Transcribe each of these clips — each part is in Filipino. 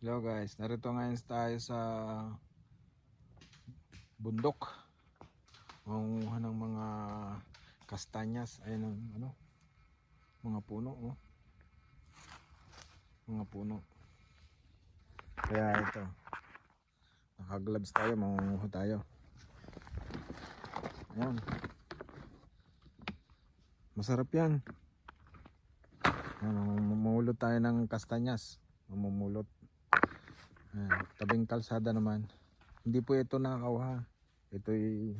Hello guys, narito ngayon tayo sa bundok. Mangunguha ng mga kastanyas. Ayun ang ano, mga puno. Oh. Mga puno. Kaya ito, naka-gloves tayo, mangunguha tayo. Ayan. Masarap yan. Ayan, mamumulot tayo ng kastanyas. Mamumulot. Ayan, tabing kalsada naman. Hindi po ito nakakauha. Ito ay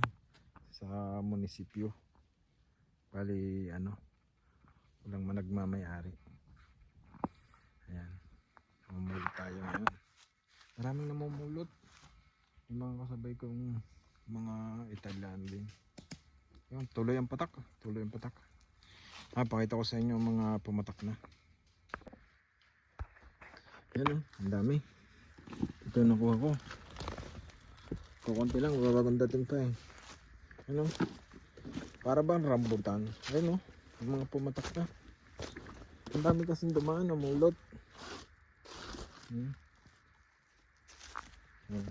sa munisipyo. Bali, ano, walang managmamayari. Ayan. Mamulot tayo ngayon. Maraming namumulot. Yung mga kasabay kong mga Italian din. Yun, tuloy ang patak. Tuloy ang patak. Ah, pakita ko sa inyo ang mga pumatak na. Yan oh, ang dami. Ito nakuha ko. Kukunti lang, babagong dating pa eh. Ano? Para bang rambutan. Ayun oh, yung mga pumatak na. Ang dami kasing dumaan, namulot. Hmm. Yan.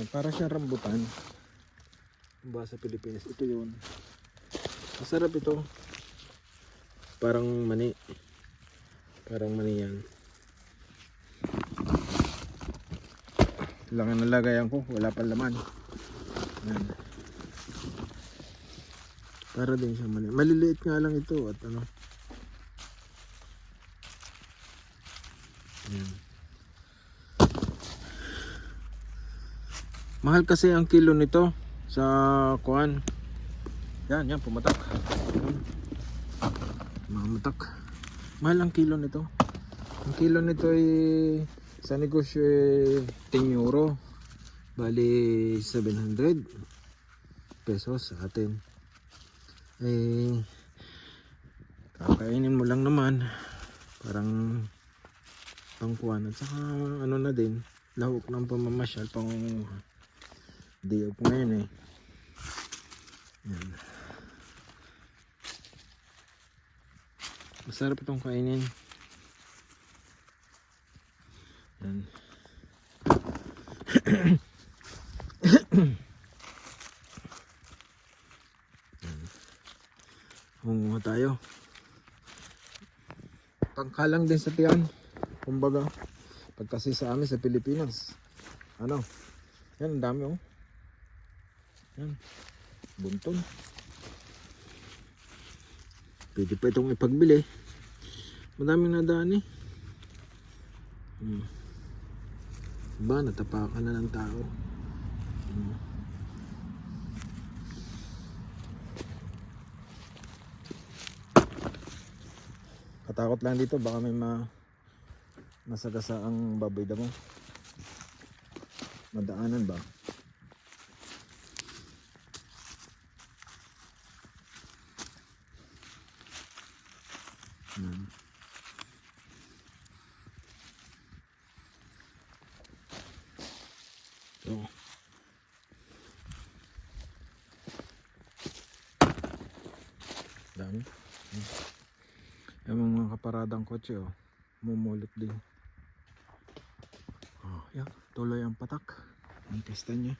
Yan, para siya rambutan. Ba sa Pilipinas, ito yun. Masarap ito. Parang mani. Parang mani yan. Lang ang nalagayan ko, wala pa laman. Yan. Para din siya mani. Maliliit nga lang ito at ano. Yan. Mahal kasi ang kilo nito sa kuan. Yan, yan, pumatak. Yan. Mamatak. Mahal ang kilo nito. Ang kilo nito ay sa negosyo ay 10 euro. Bali 700 pesos sa atin. Eh kakainin mo lang naman parang pangkuan at saka ano na din lahok ng pamamasyal pang day off ngayon eh. Yan. Masarap itong kainin. Yan. Hunguha tayo. Pangkalang din sa tiyan. Kumbaga, pag kasi sa amin sa Pilipinas, ano, yan, ang dami oh. Yan, bunton. Pwede pa itong ipagbili. Madaming nadaan eh. Hmm. Ba, natapakan na ng tao. Hmm. Katakot lang dito, baka may ma masagasa ang baboy damo. Madaanan ba? Yan. So. Dami. Yung mga kaparadang kotse oh. Mumulot din. Oh, yan. Tuloy ang patak. Ang testa niya.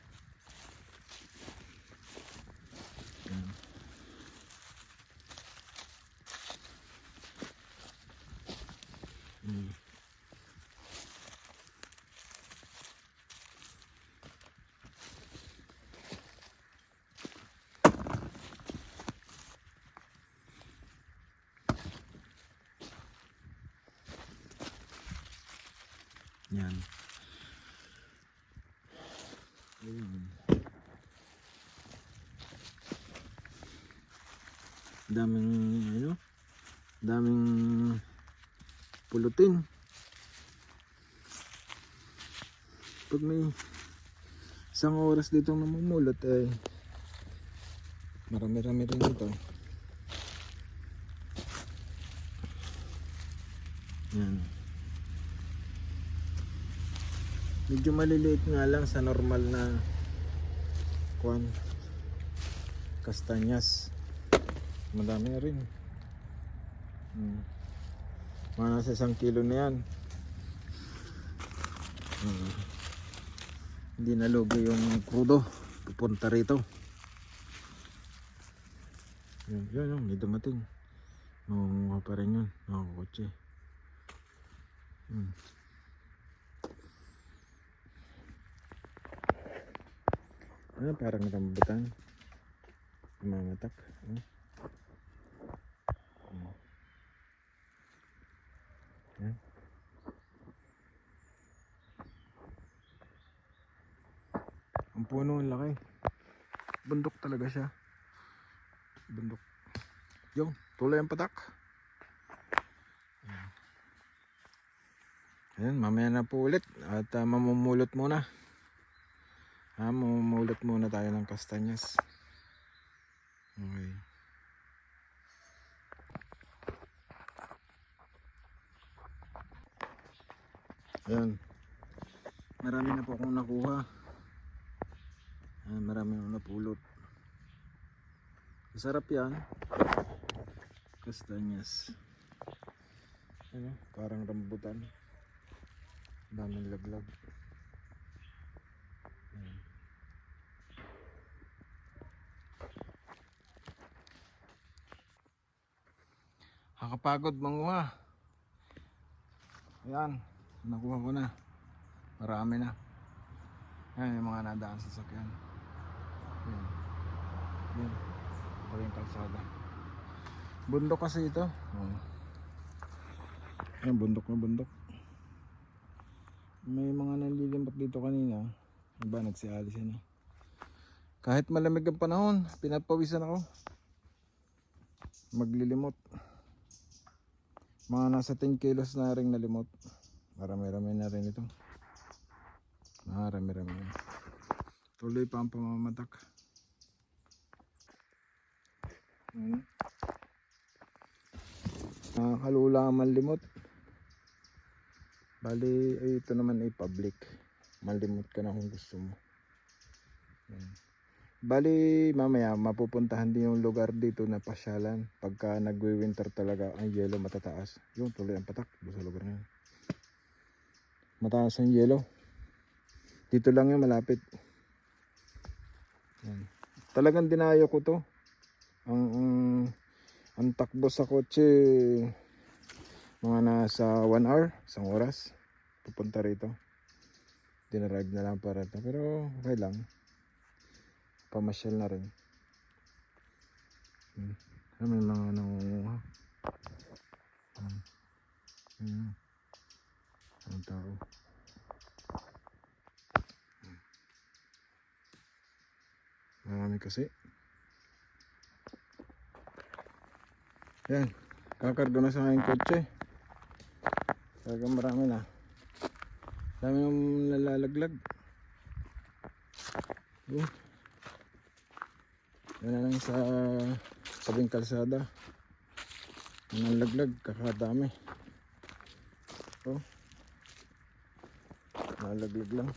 Yan. Mm. Yan. Ayun. Daming ano? Daming pulutin. Pag may isang oras dito namumulot eh marami-rami rin ito. Yan. Medyo maliliit nga lang sa normal na kuan kastanyas. Madami rin. Hmm. Mga nasa isang kilo na yan. Hmm. Hindi nalugi yung krudo. Pupunta rito. Yun, yun, yun, may dumating. Nangunguha pa rin yun. Nakakotse. Hmm. Ano, parang rambutan. Mamatak. Hmm. Yan. Ang puno ang laki. Bundok talaga siya. Bundok. Yung, tulay ang patak. Ayan. Mamaya na po ulit. At ah, mamumulot muna. Ha, mamumulot muna tayo ng kastanyas. Okay. Ayan. Marami na po akong nakuha. Ayan, marami akong napulot. Masarap yan. Kastanyas. Ano, parang rambutan. Daming laglag. Nakakapagod manguha. Ayan, nakuha ko na. Marami na. Ayan yung mga nadaan sa sakyan. Ayan. Ayan. Ito yung kalsada. Bundok kasi ito. Ayan, bundok na bundok. May mga nanlilimot dito kanina. Iba, nagsialis na. Kahit malamig ang panahon, pinapawisan ako. Maglilimot. Mga nasa 10 kilos na rin nalimot. Marami-rami na rin ito. Marami-rami na. Tuloy pa ang pamamatak. Ano? Nakakalula ang manlimot. Bali, ito naman ay public. Malimot ka na kung gusto mo. Yan. Bali, mamaya mapupuntahan din yung lugar dito na pasyalan. Pagka nagwi-winter talaga, ang yelo matataas. Yung tuloy ang patak doon sa lugar na yun. Mataas ang yelo. Dito lang yung malapit. Yan. Talagang dinayo ko to. Ang, ang, ang takbo sa kotse, mga nasa 1 hour, isang oras. Pupunta rito. Dinaride na lang para ito. Pero okay lang pamasyal na rin. Hmm. May mga nangunguha. Hmm. Hmm. Ang tao. Hmm. Marami kasi. Yan. Kakarga na sa aking kotse. Talaga marami na. Dami nang nalalaglag. Yun. Yan lang sa sabing kalsada. Ang laglag, kakadami. Oh. Nalaglag lang.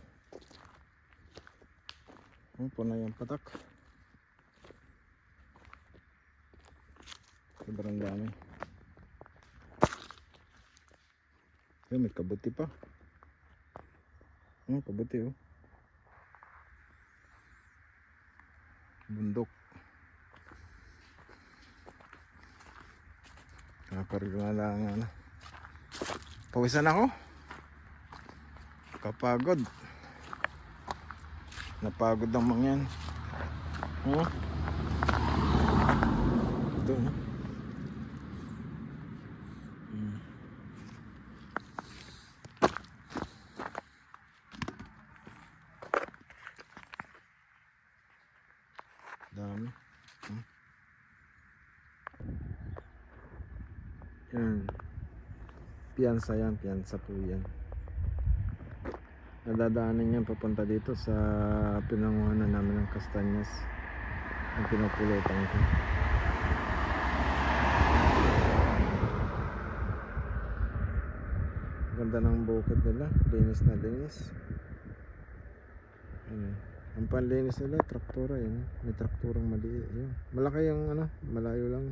Oh, punay ang patak. Sobrang dami. Ayun, may kabuti pa. Oh, kabuti oh. Bundok. Nakakarga na lang ano. Pawisan ako. Kapagod. Napagod mga yan. Huh? Ito, no? Hmm. Dami. Hmm. Yan. Piyansa yan, piyansa po yan. Nadadaanan yan papunta dito sa pinanguhanan namin ng kastanyas. Ang pinupulutan ko. Ganda ng bukid nila. Linis na linis. Ano. Ang panlinis nila, traktura yun. May trakturang maliit. Yun. Malaki yung ano, malayo lang.